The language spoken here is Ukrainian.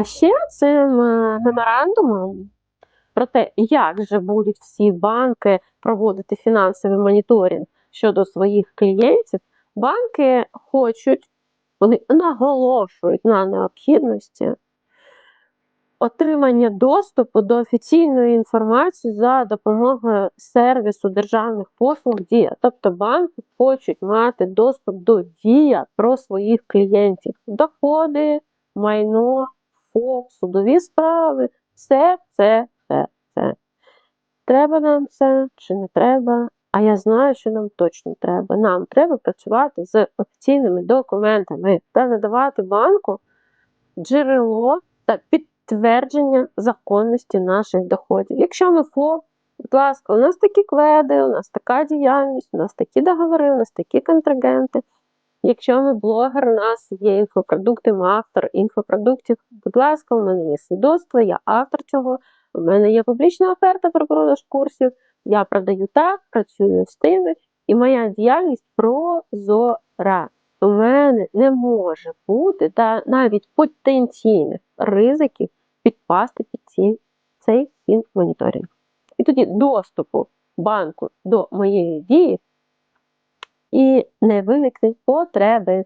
А ще цим меморандумом про те, як же будуть всі банки проводити фінансовий моніторинг щодо своїх клієнтів, банки хочуть, вони наголошують на необхідності отримання доступу до офіційної інформації за допомогою сервісу державних послуг Дія. Тобто банки хочуть мати доступ до Дія про своїх клієнтів, доходи, майно, ФОП, судові справи, все це, це, це. Треба нам це чи не треба? А я знаю, що нам точно треба. Нам треба працювати з офіційними документами та надавати банку джерело та підтвердження законності наших доходів. Якщо ми ФОП, будь ласка, у нас такі кведи, у нас така діяльність, у нас такі договори, у нас такі контрагенти. Якщо ми блогер, у нас є інфопродукти, ми автор інфопродуктів. Будь ласка, у мене є свідоцтво, я автор цього, у мене є публічна оферта про продаж курсів, я продаю так, працюю з тими, і моя діяльність прозора. У мене не може бути та навіть потенційних ризиків підпасти під ці, цей фінмоніторинг. І тоді доступу банку до моєї дії і не виникне потреби.